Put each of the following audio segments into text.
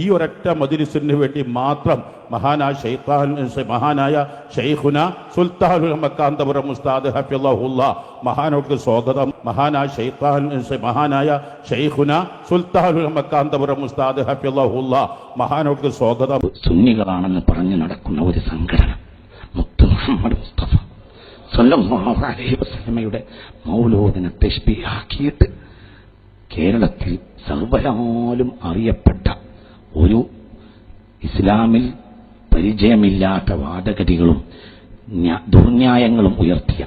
ഈ ഒരൊറ്റ മജിലിസിന് വേണ്ടി മാത്രം മഹാനായ ഷെയ്ഖാൻ മഹാനായ ഷെയ്ഖുന സുൽത്താനുൽ മക്കാന്തപുരം മുസ്താദ് ഹഫിള്ളാഹുല്ല മഹാനോട്ട് സ്വാഗതം. മഹാനായ ഷെയ്ഖാൻ മഹാനായ ഷെയ്ഖുന സുൽത്താനുൽ മക്കാന്തപുരം മുസ്താദ് ഹഫിള്ളാഹുല്ല മഹാനോട്ട് സ്വാഗതം. സുന്നികളാണെന്ന് പറഞ്ഞു നടക്കുന്ന ഒരു സംഘടന മുത്ത് മുഹമ്മദ് മുസ്തഫ കേരളത്തിൽ സർവരാലും അറിയപ്പെട്ട ഒരു ഇസ്ലാമിൽ പരിചയമില്ലാത്ത വാദഗതികളും ദുർന്യായങ്ങളും ഉയർത്തിയ.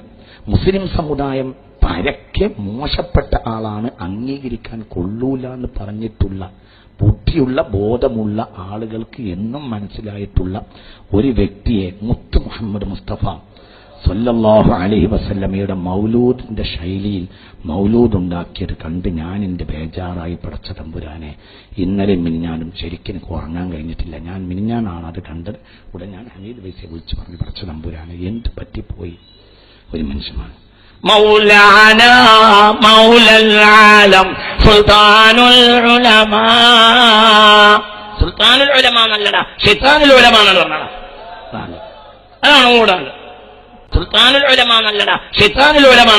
മുസ്ലിം സമുദായം പരക്കെ മോശപ്പെട്ട ആളാണ് അംഗീകരിക്കാൻ കൊള്ളൂല എന്ന് പറഞ്ഞിട്ടുള്ള ബുദ്ധിയുള്ള ബോധമുള്ള ആളുകൾക്ക് എന്നും മനസ്സിലായിട്ടുള്ള ഒരു വ്യക്തിയെ മുത്തു മുഹമ്മദ് മുസ്തഫ സൊല്ലാഹു അലഹി വസല്ലമയുടെ മൗലൂദിന്റെ ശൈലിയിൽ മൗലൂദ് ഉണ്ടാക്കിയത് കണ്ട് ഞാൻ എന്റെ ബേജാറായി പടച്ച തമ്പുരാനെ. ഇന്നലെ മിനിഞ്ഞാനും ശരിക്കും എനിക്ക് ഉറങ്ങാൻ കഴിഞ്ഞിട്ടില്ല. ഞാൻ മിനിഞ്ഞാനാണ് അത് കണ്ടത്. ഉടൻ ഞാൻ ഹമീദ് വൈസെ വിളിച്ചു പറഞ്ഞു പടച്ച തമ്പുരാനെ എന്ത് പറ്റിപ്പോയി? ഒരു മനുഷ്യമാണ് മൗലാന മൗലം സുൽത്താനുൽ ഉലമാ. സുൽത്താനുൽ ഉലമാന്നല്ലടാ ഷിത്താനുൽ അതാണ് ഓടാണ് സുൽത്താനുൽ ഉലമ എന്നല്ലടാ ഷെയ്ത്താനുൽ ഉലമ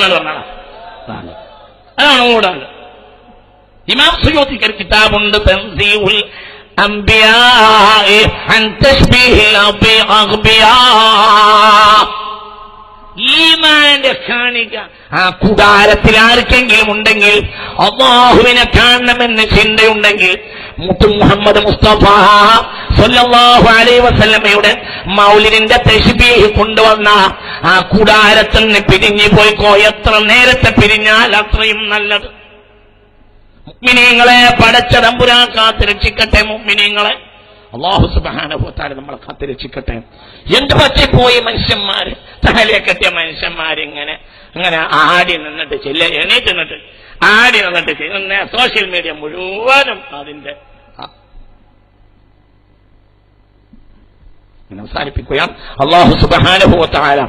അതാണ്. ഓടാണ് ഇമാം സുയൂത്തിക്ക് ഒരു കിതാബുണ്ട് തൻസീഉൽ അംബിയാഇ അൻ തശ്ബീഹിൽ അംബിയാ ഈമാന്റെ കാണിക ആ കുടാരത്തിൽ ആർക്കെങ്കിലും ഉണ്ടെങ്കിൽ അള്ളാഹുവിനെ കാണണമെന്ന് ചിന്തയുണ്ടെങ്കിൽ മുത്തു മുഹമ്മദ് മുസ്തഫ സല്ലല്ലാഹു അലൈഹി വസല്ലമയുടെ മൗലിനിന്റെ തശ്ബീഹ് കൊണ്ടുവന്ന ആ കൂടാരത്തിൽ നിന്ന് പിരിഞ്ഞു പോയിക്കോ? എത്ര നേരത്തെ പിരിഞ്ഞാൽ അത്രയും നല്ലത്. മുഗ്മിനീങ്ങളെ പടച്ച തമ്പുരാൻ കാത്ത് രക്ഷിക്കട്ടെ മുഗ്മിനീങ്ങളെ. അള്ളാഹു സുബാനുഭവത്താൽ നമ്മളെ കാത്ത് രക്ഷിക്കട്ടെ എന്ത് പറ്റിപ്പോയി മനുഷ്യന്മാര്? തലയെ കെട്ടിയ മനുഷ്യന്മാരിങ്ങനെ അങ്ങനെ ആടി നിന്നിട്ട് ചെല്ല എണീറ്റ് നിന്നിട്ട് ആടി നിന്നിട്ട് സോഷ്യൽ മീഡിയ മുഴുവനും അതിന്റെ ആ. ഇങ്ങനെ അവസാനിപ്പിക്കുകയാണ്. അള്ളാഹു സുബാനുഭവത്താല